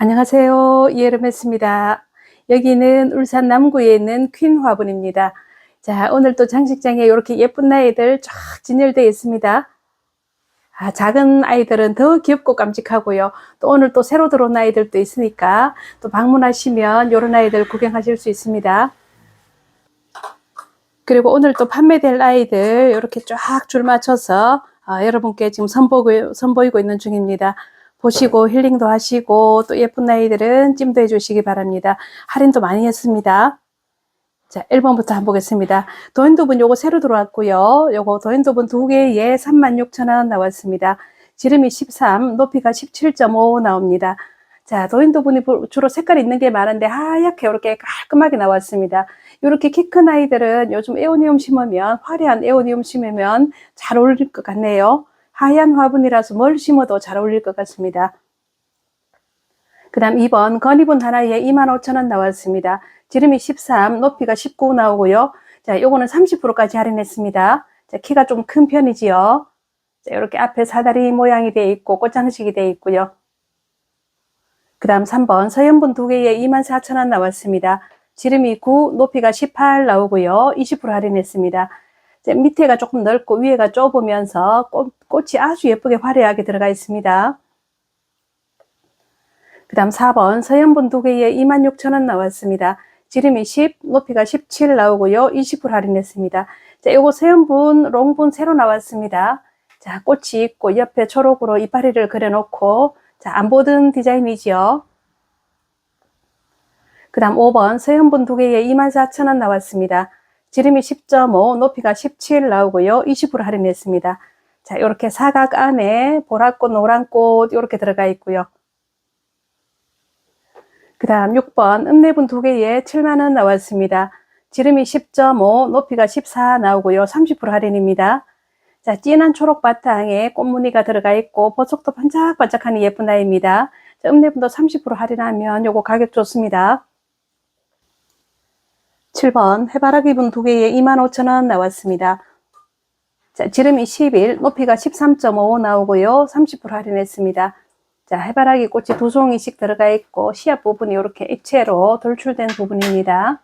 안녕하세요. 이예름했습니다. 여기는 울산 남구에 있는 퀸 화분입니다. 자, 오늘 또 장식장에 이렇게 예쁜 아이들 쫙 진열되어 있습니다. 아, 작은 아이들은 더 귀엽고 깜찍하고요. 또 오늘 또 새로 들어온 아이들도 있으니까 또 방문하시면 이런 아이들 구경하실 수 있습니다. 그리고 오늘 또 판매될 아이들 이렇게 쫙 줄 맞춰서 아, 여러분께 지금 선보이고, 선보이고 있는 중입니다. 보시고 힐링도 하시고 또 예쁜 아이들은 찜도 해주시기 바랍니다. 할인도 많이 했습니다. 자, 1번부터 한번 보겠습니다. 도인도분 요거 새로 들어왔고요. 요거 도인도분 두 개에 36,000원 나왔습니다. 지름이 13, 높이가 17.5 나옵니다. 자, 도인도분이 주로 색깔 있는 게 많은데 하얗게 이렇게 깔끔하게 나왔습니다. 이렇게 키 큰 아이들은 요즘 에오니움 심으면 화려한 에오니움 심으면 잘 어울릴 것 같네요. 하얀 화분이라서 뭘 심어도 잘 어울릴 것 같습니다. 그 다음 2번 건이분 하나에 25,000원 나왔습니다. 지름이 13, 높이가 19 나오고요. 자, 요거는 30%까지 할인했습니다. 자, 키가 좀 큰 편이지요. 자, 이렇게 앞에 사다리 모양이 되어 있고 꽃장식이 되어 있고요. 그 다음 3번 서연분 두 개에 24,000원 나왔습니다. 지름이 9, 높이가 18 나오고요. 20% 할인했습니다. 밑에가 조금 넓고 위에가 좁으면서 꽃, 꽃이 아주 예쁘게 화려하게 들어가 있습니다. 그 다음 4번 서연분 두 개에 26,000원 나왔습니다. 지름이 10, 높이가 17 나오고요. 20% 할인했습니다. 자, 요거 서연분, 롱분 새로 나왔습니다. 자, 꽃이 있고 옆에 초록으로 이파리를 그려놓고 자, 안 보던 디자인이지요. 그 다음 5번 서연분 두 개에 24,000원 나왔습니다. 지름이 10.5, 높이가 17 나오고요. 20% 할인했습니다. 자, 이렇게 사각 안에 보랏꽃, 노란꽃 이렇게 들어가 있고요. 그 다음 6번 읍내분 두 개에 7만원 나왔습니다. 지름이 10.5, 높이가 14 나오고요. 30% 할인입니다. 자, 진한 초록 바탕에 꽃무늬가 들어가 있고 보석도 반짝반짝하니 예쁜 아이입니다. 자, 읍내분도 30% 할인하면 요거 가격 좋습니다. 7번 해바라기 분두 개에 25,000원 나왔습니다. 자, 지름이 11, 높이가 13.5 나오고요. 30% 할인했습니다. 자, 해바라기 꽃이 두 송이씩 들어가 있고 씨앗 부분이 이렇게 입체로 돌출된 부분입니다.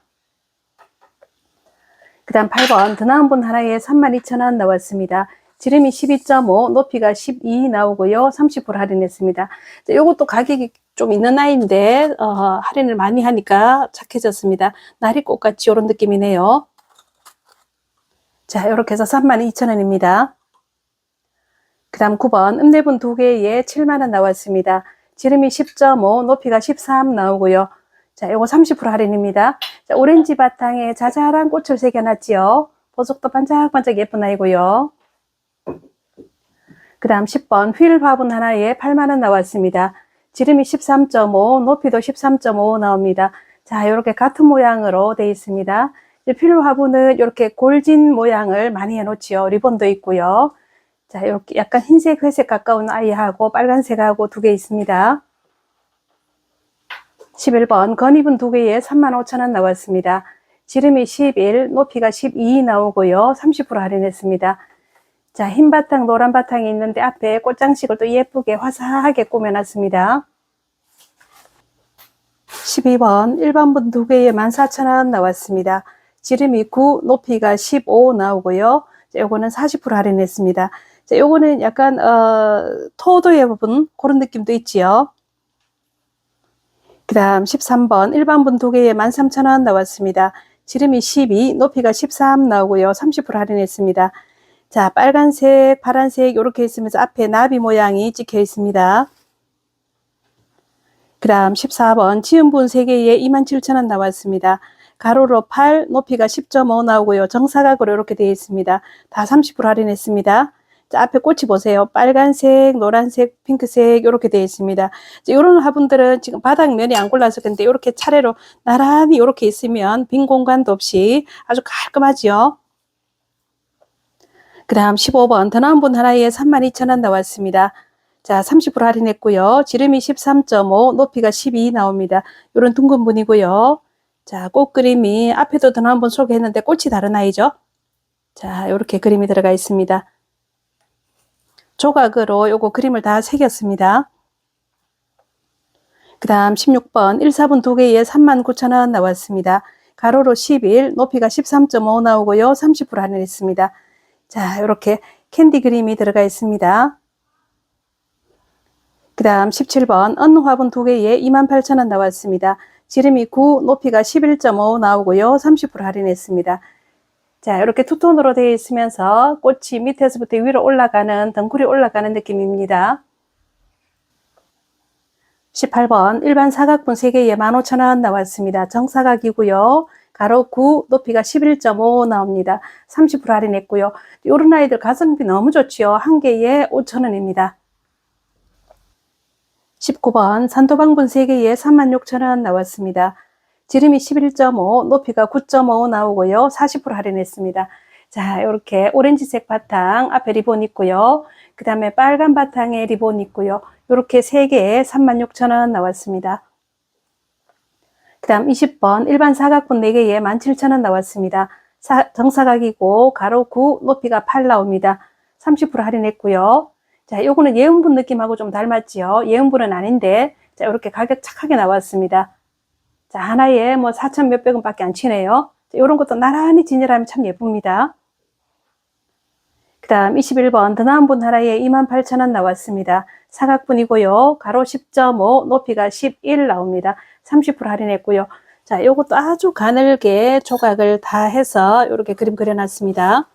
그 다음 8번 드나운 분 하나에 32,000원 나왔습니다. 지름이 12.5, 높이가 12 나오고요. 30% 할인했습니다. 자, 이것도 가격이 좀 있는 아이인데 어, 할인을 많이 하니까 착해졌습니다. 나리꽃같이 이런 느낌이네요. 자, 이렇게 해서 32,000원입니다. 그 다음 9번 읍내분 두 개에 7만원 나왔습니다. 지름이 10.5, 높이가 13 나오고요. 자, 요거 30% 할인입니다. 자, 오렌지 바탕에 자잘한 꽃을 새겨놨지요. 보석도 반짝반짝 예쁜 아이고요. 그 다음 10번 휠 화분 하나에 8만원 나왔습니다. 지름이 13.5, 높이도 13.5 나옵니다. 자, 이렇게 같은 모양으로 되어 있습니다. 필 화분은 이렇게 골진 모양을 많이 해놓지요. 리본도 있고요. 자, 이렇게 약간 흰색, 회색 가까운 아이하고 빨간색하고 두 개 있습니다. 11번 건입은 두 개에 35,000원 나왔습니다. 지름이 11, 높이가 12 나오고요. 30% 할인했습니다. 자, 흰 바탕, 노란 바탕이 있는데 앞에 꽃장식을 또 예쁘게 화사하게 꾸며놨습니다. 12번 1번분 두 개에 14,000원 나왔습니다. 지름이 9, 높이가 15 나오고요. 자, 요거는 40% 할인했습니다. 자, 요거는 약간 어, 토도의 부분 그런 느낌도 있지요. 그 다음 13번 일반 분 두 개에 13,000원 나왔습니다. 지름이 12, 높이가 13 나오고요. 30% 할인했습니다. 자, 빨간색, 파란색 이렇게 있으면서 앞에 나비 모양이 찍혀 있습니다. 그 다음 14번 지음분 3개에 27,000원 나왔습니다. 가로로 8, 높이가 10.5 나오고요. 정사각으로 이렇게 되어 있습니다. 다 30% 할인했습니다. 자, 앞에 꽃이 보세요. 빨간색, 노란색, 핑크색 이렇게 되어 있습니다. 이런 화분들은 지금 바닥면이 안 골라서 근데 이렇게 차례로 나란히 이렇게 있으면 빈 공간도 없이 아주 깔끔하지요. 그 다음 15번 더나은 분 하나에 32,000원 나왔습니다. 자, 30% 할인했고요. 지름이 13.5, 높이가 12 나옵니다. 이런 둥근 분이고요. 자, 꽃 그림이 앞에도 더나은 분 소개했는데 꽃이 다른 아이죠. 자, 이렇게 그림이 들어가 있습니다. 조각으로 요거 그림을 다 새겼습니다. 그 다음 16번 1, 4분 두 개에 39,000원 나왔습니다. 가로로 11, 높이가 13.5 나오고요. 30% 할인했습니다. 자, 이렇게 캔디 그림이 들어가 있습니다. 그 다음 17번 언 화분 두 개에 28,000원 나왔습니다. 지름이 9, 높이가 11.5 나오고요. 30% 할인했습니다. 자, 이렇게 투톤으로 되어 있으면서 꽃이 밑에서부터 위로 올라가는, 덩굴이 올라가는 느낌입니다. 18번 일반 사각분 3개에 15,000원 나왔습니다. 정사각이고요. 가로 9, 높이가 11.5 나옵니다. 30% 할인했고요. 요런 아이들 가성비 너무 좋지요. 한 개에 5,000원입니다. 19번 산도방분 3개에 36,000원 나왔습니다. 지름이 11.5, 높이가 9.5 나오고요. 40% 할인했습니다. 자, 이렇게 오렌지색 바탕 앞에 리본 있고요. 그 다음에 빨간 바탕에 리본 있고요. 이렇게 3개에 36,000원 나왔습니다. 그 다음 20번 일반 사각분 4개에 17,000원 나왔습니다. 사, 정사각이고 가로 9, 높이가 8 나옵니다. 30% 할인했고요. 자, 요거는 예은분 느낌하고 좀 닮았지요. 예은분은 아닌데, 자, 이렇게 가격 착하게 나왔습니다. 자, 하나에 뭐 4천 몇백 원밖에 안 치네요. 자, 요런 것도 나란히 진열하면 참 예쁩니다. 그 다음 21번 더 나은 분 하나에 28,000원 나왔습니다. 사각분이고요. 가로 10.5, 높이가 11 나옵니다. 30% 할인했고요. 자, 요것도 아주 가늘게 조각을 다 해서 이렇게 그림 그려놨습니다.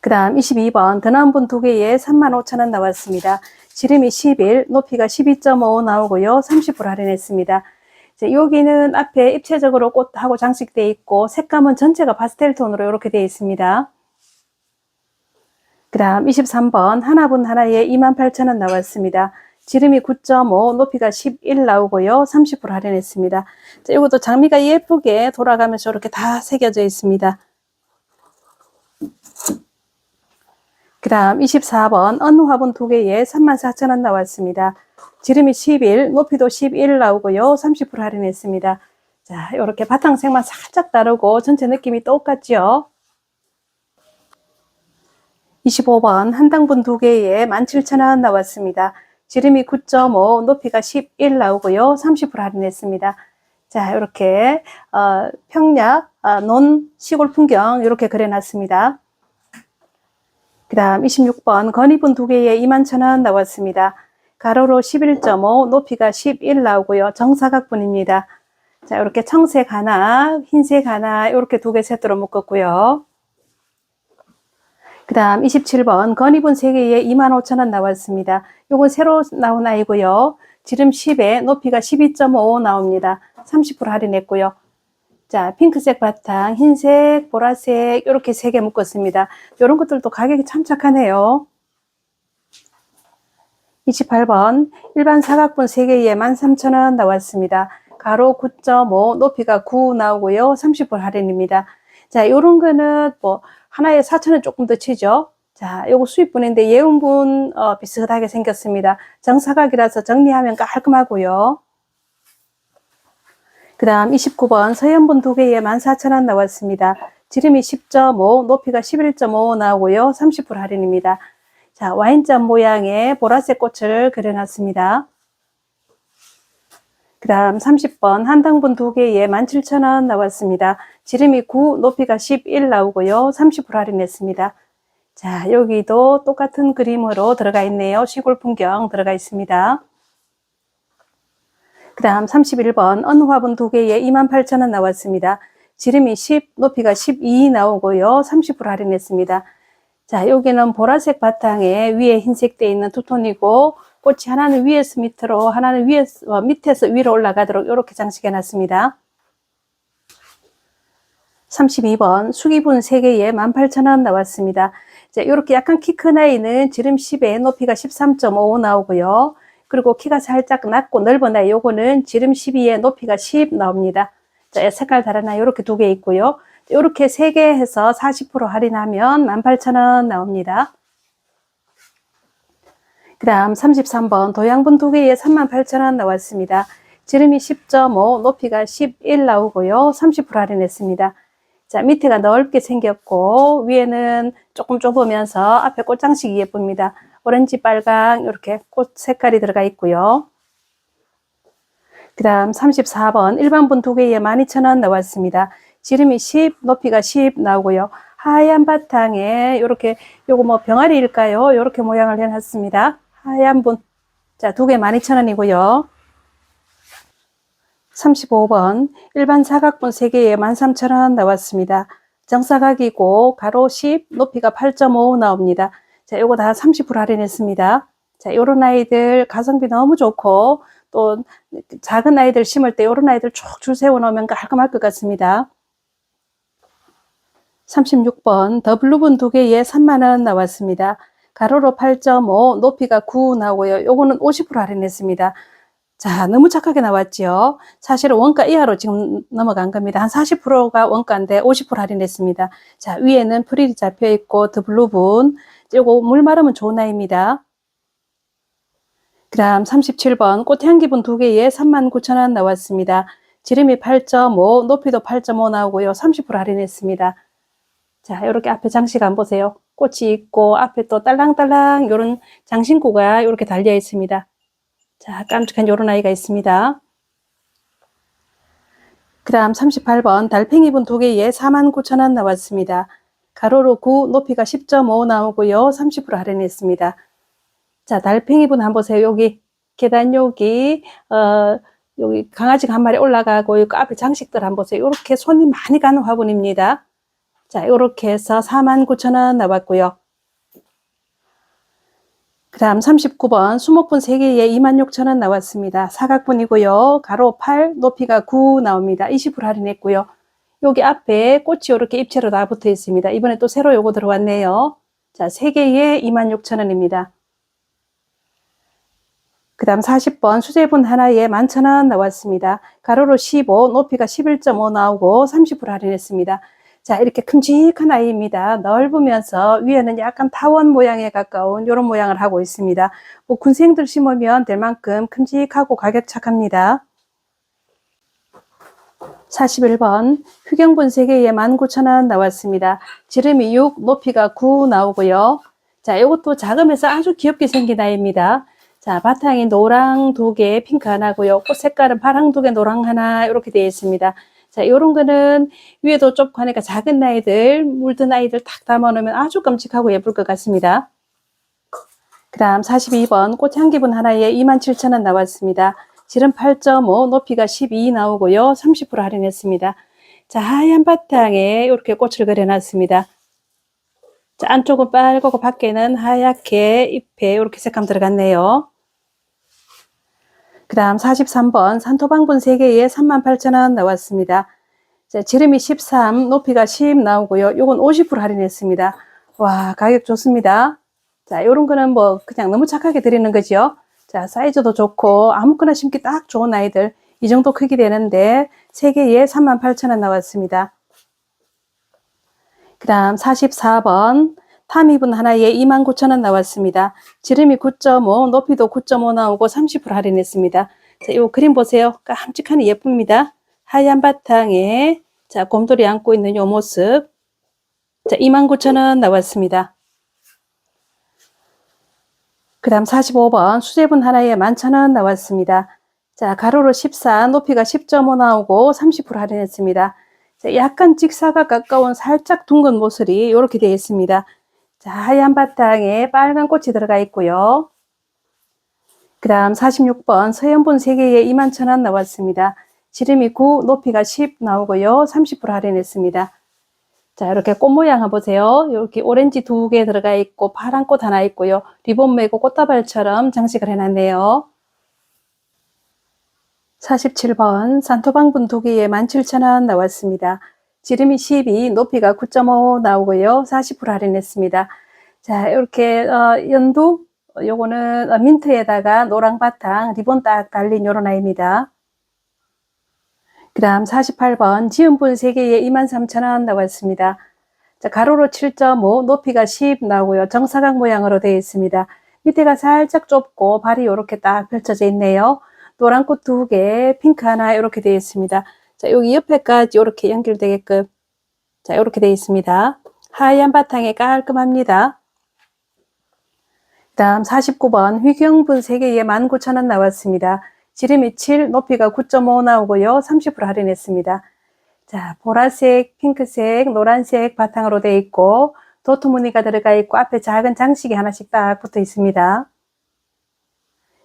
그 다음 22번 더 나은 분두 개에 35,000원 나왔습니다. 지름이 11, 높이가 12.5 나오고요. 30% 할인했습니다. 자, 여기는 앞에 입체적으로 꽃하고 장식되어 있고 색감은 전체가 파스텔 톤으로 이렇게 되어 있습니다. 그 다음 23번 하나분 하나에 28,000원 나왔습니다. 지름이 9.5, 높이가 11 나오고요. 30% 할인했습니다. 자, 이것도 장미가 예쁘게 돌아가면서 이렇게 다 새겨져 있습니다. 그 다음 24번 언 화분 두 개에 34,000원 나왔습니다. 지름이 11, 높이도 11 나오고요. 30% 할인했습니다. 자, 이렇게 바탕색만 살짝 다르고 전체 느낌이 똑같죠? 25번 한 당분 두 개에 17,000원 나왔습니다. 지름이 9.5, 높이가 11 나오고요. 30% 할인했습니다. 자, 이렇게 어, 평야, 어, 논 시골 풍경 이렇게 그려놨습니다. 그 다음 26번 건이분 두 개에 21,000원 나왔습니다. 가로로 11.5, 높이가 11 나오고요. 정사각분입니다. 자, 이렇게 청색 하나, 흰색 하나, 이렇게 두 개 세트로 묶었고요. 그 다음 27번 건이분 3개에 25,000원 나왔습니다. 요건 새로 나온 아이고요. 지름 10에 높이가 12.5 나옵니다. 30% 할인했고요. 자, 핑크색 바탕, 흰색, 보라색 이렇게 세 개 묶었습니다. 이런 것들도 가격이 참 착하네요. 28번 일반 사각분 3개에 13,000원 나왔습니다. 가로 9.5, 높이가 9 나오고요. 30% 할인입니다. 자, 요런 거는 뭐 하나에 4,000원 조금 더 치죠. 자, 요거 수입분인데 예운분 어, 비슷하게 생겼습니다. 정사각이라서 정리하면 깔끔하고요. 그 다음 29번 서현분 두 개에 14,000원 나왔습니다. 지름이 10.5, 높이가 11.5 나오고요. 30% 할인입니다. 자, 와인잔 모양의 보라색 꽃을 그려놨습니다. 그 다음 30번 한 당분 두 개에 17,000원 나왔습니다. 지름이 9, 높이가 11 나오고요. 30% 할인했습니다. 자, 여기도 똑같은 그림으로 들어가 있네요. 시골 풍경 들어가 있습니다. 그 다음 31번 어느 화분 두 개에 28,000원 나왔습니다. 지름이 10, 높이가 12 나오고요. 30% 할인했습니다. 자, 여기는 보라색 바탕에 위에 흰색 돼 있는 투톤이고 꽃이 하나는 위에서 밑으로 하나는 위에서 어, 밑에서 위로 올라가도록 이렇게 장식해 놨습니다. 32번 수기분 3개에 18,000원 나왔습니다. 자, 이렇게 약간 키 큰 아이는 지름 10에 높이가 13.5 나오고요. 그리고 키가 살짝 낮고 넓은 아이 요거는 지름 12에 높이가 10 나옵니다. 자, 색깔 아이 이렇게 두 개 있고요. 이렇게 세 개 해서 40% 할인하면 18,000원 나옵니다. 그 다음 33번 도양분 두 개에 38,000원 나왔습니다. 지름이 10.5, 높이가 11 나오고요. 30% 할인했습니다. 자, 밑에가 넓게 생겼고, 위에는 조금 좁으면서 앞에 꽃장식이 예쁩니다. 오렌지, 빨강 이렇게 꽃 색깔이 들어가 있고요. 그 다음 34번 일반분 두 개에 12,000원 나왔습니다. 지름이 10, 높이가 10 나오고요. 하얀 바탕에 이렇게 요거 뭐 병아리일까요? 이렇게 모양을 해놨습니다. 하얀 분. 자, 두 개 12,000원이고요. 35번 일반 사각분 3개에 13,000원 나왔습니다. 정사각이고 가로 10, 높이가 8.5 나옵니다. 자, 요거 다 30% 할인했습니다. 자, 요런 아이들 가성비 너무 좋고 또 작은 아이들 심을 때 요런 아이들 쭉 줄 세워 놓으면 깔끔할 것 같습니다. 36번 더블루분 두 개에 3만원 나왔습니다. 가로로 8.5, 높이가 9 나오고요. 요거는 50% 할인했습니다. 자, 너무 착하게 나왔죠. 사실은 원가 이하로 지금 넘어간 겁니다. 한 40%가 원가인데 50% 할인했습니다. 자, 위에는 프릴이 잡혀 있고 더블루분. 요거 물 마르면 좋은 아이입니다. 그 다음 37번 꽃향기분 두 개에 39,000원 나왔습니다. 지름이 8.5, 높이도 8.5 나오고요. 30% 할인했습니다. 자, 이렇게 앞에 장식 안 보세요. 꽃이 있고 앞에 또 딸랑딸랑 요런 장신구가 이렇게 달려 있습니다. 자, 깜찍한 요런 아이가 있습니다. 그 다음 38번 달팽이분 두 개에 49,000원 나왔습니다. 가로로 9, 높이가 10.5 나오고요. 30% 할인했습니다. 자, 달팽이분 한번 보세요. 여기 계단 여기 어 여기 강아지가 한 마리 올라가고 여기 앞에 장식들 한번 보세요. 이렇게 손이 많이 가는 화분입니다. 자, 이렇게 해서 49,000원 나왔고요. 그 다음 39번 수목분 3개에 26,000원 나왔습니다. 사각분이고요. 가로 8, 높이가 9 나옵니다. 20% 할인했고요. 여기 앞에 꽃이 이렇게 입체로 다 붙어 있습니다. 이번에 또 새로 요거 들어왔네요. 자, 3개에 26,000원입니다. 그 다음 40번 수제분 하나에 11,000원 나왔습니다. 가로로 15, 높이가 11.5 나오고 30% 할인했습니다. 자, 이렇게 큼직한 아이입니다. 넓으면서 위에는 약간 타원 모양에 가까운 이런 모양을 하고 있습니다. 뭐 군생들 심으면 될 만큼 큼직하고 가격 착합니다. 41번 휴경분 3개에 19,000원 나왔습니다. 지름이 6, 높이가 9 나오고요. 자, 이것도 작으면서 아주 귀엽게 생긴 아이입니다. 자, 바탕이 노랑 두 개, 핑크 하나고요. 꽃 색깔은 파랑 두 개, 노랑 하나 이렇게 되어 있습니다. 자, 요런 거는 위에도 좁고 하니까 작은 아이들, 물든 아이들 탁 담아 놓으면 아주 깜찍하고 예쁠 것 같습니다. 그 다음 42번 꽃향기분 하나에 27,000원 나왔습니다. 지름 8.5, 높이가 12 나오고요. 30% 할인했습니다. 자, 하얀 바탕에 이렇게 꽃을 그려놨습니다. 자, 안쪽은 빨갛고 밖에는 하얗게 잎에 이렇게 색감 들어갔네요. 그 다음 43번 산토방분 3개에 38,000원 나왔습니다. 자, 지름이 13, 높이가 10 나오고요. 요건 50% 할인했습니다. 와, 가격 좋습니다. 자, 요런 거는 뭐 그냥 너무 착하게 드리는 거죠. 자, 사이즈도 좋고 아무거나 심기 딱 좋은 아이들 이 정도 크기 되는데 3개에 38,000원 나왔습니다. 그 다음 44번 탐입은 하나에 29,000원 나왔습니다. 지름이 9.5, 높이도 9.5 나오고 30% 할인했습니다. 자, 요 그림 보세요. 깜찍하니 예쁩니다. 하얀 바탕에 자, 곰돌이 안고 있는 요 모습. 자, 29,000원 나왔습니다. 그 다음 45번 수제분 하나에 11,000원 나왔습니다. 자, 가로로 14, 높이가 10.5 나오고 30% 할인했습니다. 자, 약간 직사가 가까운 살짝 둥근 모슬이 이렇게 되어 있습니다. 자, 하얀 바탕에 빨간 꽃이 들어가 있고요. 그 다음 46번 서연분 3개에 21,000원 나왔습니다. 지름이 9, 높이가 10 나오고요. 30% 할인했습니다. 자, 이렇게 꽃 모양 한번 보세요. 이렇게 오렌지 두 개 들어가 있고 파란 꽃 하나 있고요. 리본 메고 꽃다발처럼 장식을 해놨네요. 47번 산토방분 두 개에 17,000원 나왔습니다. 지름이 12, 높이가 9.5 나오고요. 40% 할인했습니다. 자, 이렇게 어, 연두 요거는 어, 민트에다가 노랑 바탕 리본 딱 달린 요런 아이입니다. 그 다음 48번 지은분 3개에 23,000원 나왔습니다. 자, 가로로 7.5, 높이가 10 나오고요. 정사각 모양으로 되어 있습니다. 밑에가 살짝 좁고 발이 이렇게 딱 펼쳐져 있네요. 노란 꽃 두 개, 핑크 하나 이렇게 되어 있습니다. 자, 여기 옆에까지 이렇게 연결되게끔 자, 이렇게 되어 있습니다. 하얀 바탕에 깔끔합니다. 다음 49번 휘경분 3개에 19,000원 나왔습니다. 지름이 7, 높이가 9.5 나오고요. 30% 할인했습니다. 자, 보라색, 핑크색, 노란색 바탕으로 되어 있고 도트 무늬가 들어가 있고 앞에 작은 장식이 하나씩 딱 붙어 있습니다.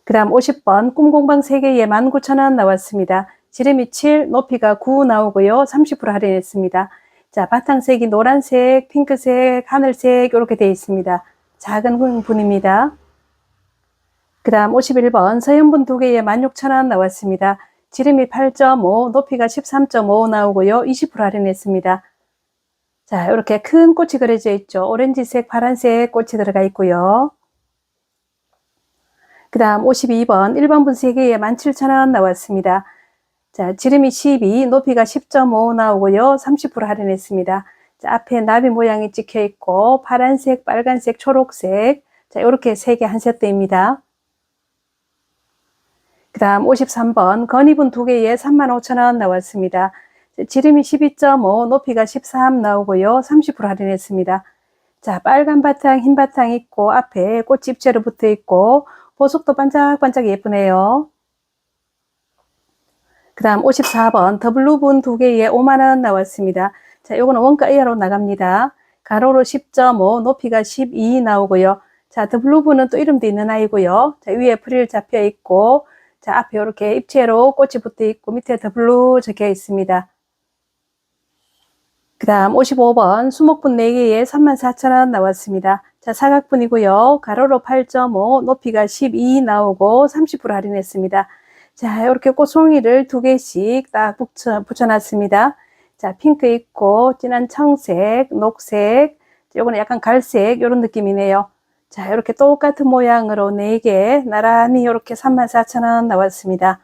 그 다음 50번 꿈공방 3개에 19,000원 나왔습니다. 지름이 7, 높이가 9 나오고요. 30% 할인했습니다. 자, 바탕색이 노란색, 핑크색, 하늘색 이렇게 되어 있습니다. 작은 분입니다. 그 다음 51번 서연분 2개에 16,000원 나왔습니다. 지름이 8.5, 높이가 13.5 나오고요. 20% 할인했습니다. 자, 이렇게 큰 꽃이 그려져 있죠. 오렌지색, 파란색 꽃이 들어가 있고요. 그 다음 52번 1번 분 3개에 17,000원 나왔습니다. 자, 지름이 12, 높이가 10.5 나오고요. 30% 할인했습니다. 자, 앞에 나비 모양이 찍혀 있고 파란색, 빨간색, 초록색 자, 이렇게 세 개 한 세트입니다. 그 다음 53번 건이분 두 개에 35,000원 나왔습니다. 자, 지름이 12.5, 높이가 13 나오고요. 30% 할인했습니다. 자, 빨간 바탕, 흰 바탕 있고 앞에 꽃 입체로 붙어 있고 보석도 반짝반짝 예쁘네요. 그 다음 54번 더블루분 두 개에 5만원 나왔습니다. 자, 요거는 원가 이하로 나갑니다. 가로로 10.5, 높이가 12 나오고요. 자, 더블루분은 또 이름도 있는 아이고요. 자, 위에 프릴 잡혀 있고, 자, 앞에 이렇게 입체로 꽃이 붙어 있고, 밑에 더블루 적혀 있습니다. 그 다음 55번 수목분 4개에 34,000원 나왔습니다. 자, 사각분이고요. 가로로 8.5, 높이가 12 나오고 30% 할인했습니다. 자, 이렇게 꽃송이를 두 개씩 딱 붙여, 붙여놨습니다. 자, 핑크 있고, 진한 청색, 녹색, 요거는 약간 갈색, 요런 느낌이네요. 자, 이렇게 똑같은 모양으로 4개, 나란히 이렇게 34,000원 나왔습니다.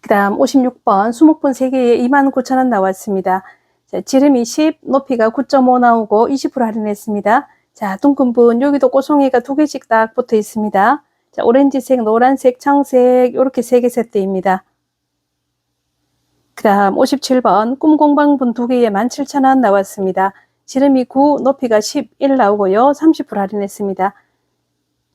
그 다음 56번 수목분 3개에 29,000원 나왔습니다. 자, 지름이 10, 높이가 9.5 나오고 20% 할인했습니다. 자, 둥근 분, 여기도 꽃송이가 두 개씩 딱 붙어 있습니다. 자, 오렌지색, 노란색, 청색, 이렇게 세 개 세트입니다. 그 다음 57번 꿈공방분 두 개에 17,000원 나왔습니다. 지름이 9, 높이가 11 나오고요. 30% 할인했습니다.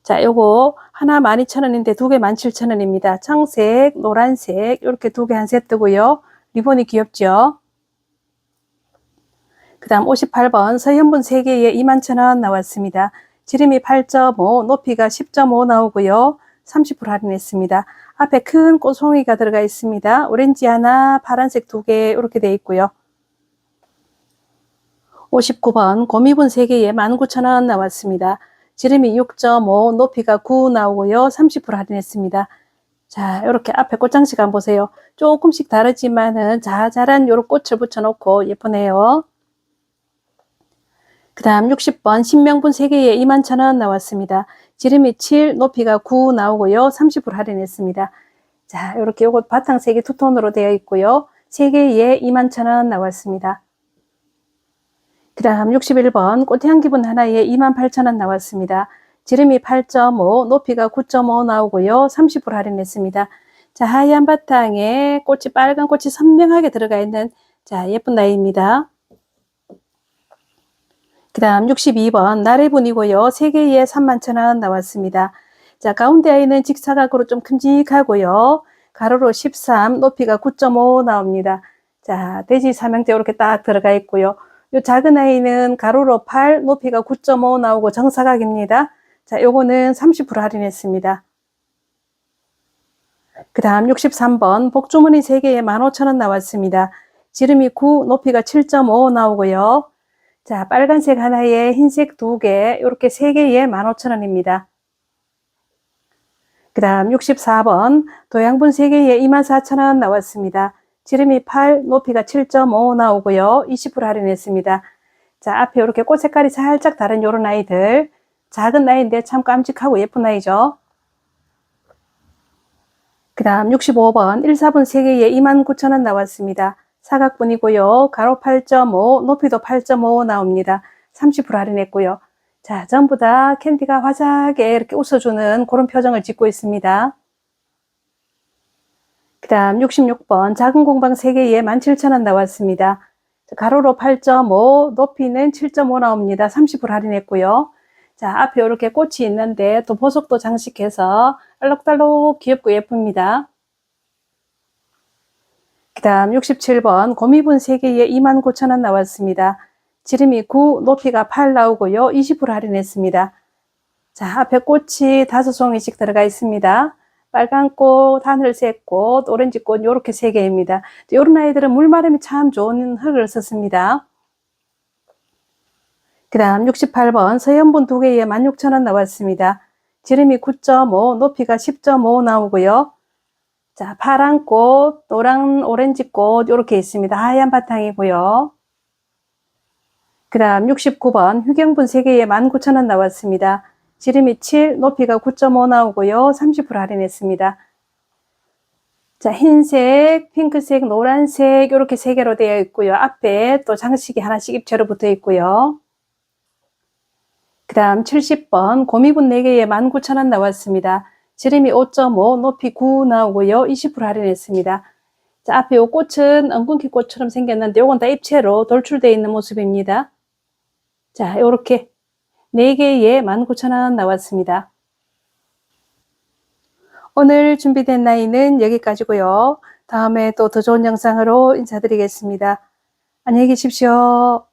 자, 요거 하나 12,000원인데 두 개 17,000원입니다. 청색, 노란색 이렇게 두 개 한 세트고요. 리본이 귀엽죠? 그 다음 58번 서현분 3개에 21,000원 나왔습니다. 지름이 8.5, 높이가 10.5 나오고요. 30% 할인했습니다. 앞에 큰 꽃송이가 들어가 있습니다. 오렌지 하나, 파란색 두 개 이렇게 되어 있고요. 59번 고미분 3개에 19,000원 나왔습니다. 지름이 6.5, 높이가 9 나오고요. 30% 할인했습니다. 자, 이렇게 앞에 꽃장식 한번 보세요. 조금씩 다르지만은 자잘한 요런 꽃을 붙여놓고 예쁘네요. 그 다음 60번 신명분 3개에 21,000원 나왔습니다. 지름이 7, 높이가 9 나오고요. 30% 할인했습니다. 자, 이렇게 요거 바탕색이 투톤으로 되어 있고요. 3개에 21,000원 나왔습니다. 그 다음 61번 꽃향기분 하나에 28,000원 나왔습니다. 지름이 8.5, 높이가 9.5 나오고요. 30% 할인했습니다. 자, 하얀 바탕에 꽃이 빨간 꽃이 선명하게 들어가 있는 자, 예쁜 나이입니다. 그 다음 62번 나래분이고요. 3개에 31,000원 나왔습니다. 자, 가운데 아이는 직사각으로 좀 큼직하고요. 가로로 13, 높이가 9.5 나옵니다. 자, 돼지 삼형제 이렇게 딱 들어가 있고요. 요 작은 아이는 가로로 8, 높이가 9.5 나오고 정사각입니다. 자, 요거는 30% 할인했습니다. 그 다음 63번 복주머니 3개에 15,000원 나왔습니다. 지름이 9, 높이가 7.5 나오고요. 자, 빨간색 하나에 흰색 두 개, 이렇게 세 개에 15,000원입니다. 그 다음 64번 도양분 3개에 24,000원 나왔습니다. 지름이 8, 높이가 7.5 나오고요. 20% 할인했습니다. 자, 앞에 이렇게 꽃 색깔이 살짝 다른 요런 아이들. 작은 나이인데 참 깜찍하고 예쁜 나이죠. 그 다음 65번 1사분 3개에 29,000원 나왔습니다. 사각분이고요. 가로 8.5, 높이도 8.5 나옵니다. 30% 할인했고요. 자, 전부 다 캔디가 화사하게 이렇게 웃어주는 그런 표정을 짓고 있습니다. 그 다음 66번 작은 공방 3개에 17,000원 나왔습니다. 가로로 8.5, 높이는 7.5 나옵니다. 30% 할인했고요. 자, 앞에 이렇게 꽃이 있는데 또 보석도 장식해서 알록달록 귀엽고 예쁩니다. 그 다음 67번 고미분 3개에 29,000원 나왔습니다. 지름이 9, 높이가 8 나오고요. 20% 할인했습니다. 자, 앞에 꽃이 다섯 송이씩 들어가 있습니다. 빨간 꽃, 하늘색 꽃, 오렌지 꽃 요렇게 세 개입니다. 요런 아이들은 물 마름이 참 좋은 흙을 썼습니다. 그 다음 68번 서연분 두 개에 16,000원 나왔습니다. 지름이 9.5, 높이가 10.5 나오고요. 자, 파란 꽃, 노란 오렌지 꽃 요렇게 있습니다. 하얀 바탕이고요. 그 다음 69번 휴경분 3개에 19,000원 나왔습니다. 지름이 7, 높이가 9.5 나오고요. 30% 할인했습니다. 자, 흰색, 핑크색, 노란색 이렇게 세 개로 되어 있고요. 앞에 또 장식이 하나씩 입체로 붙어 있고요. 그 다음 70번 고미분 4개에 19,000원 나왔습니다. 지름이 5.5, 높이 9 나오고요. 20% 할인했습니다. 자, 앞에 요 꽃은 엉겅퀴 꽃처럼 생겼는데 요건 다 입체로 돌출되어 있는 모습입니다. 자, 요렇게 4개에 19,000원 나왔습니다. 오늘 준비된 나이는 여기까지고요. 다음에 또 더 좋은 영상으로 인사드리겠습니다. 안녕히 계십시오.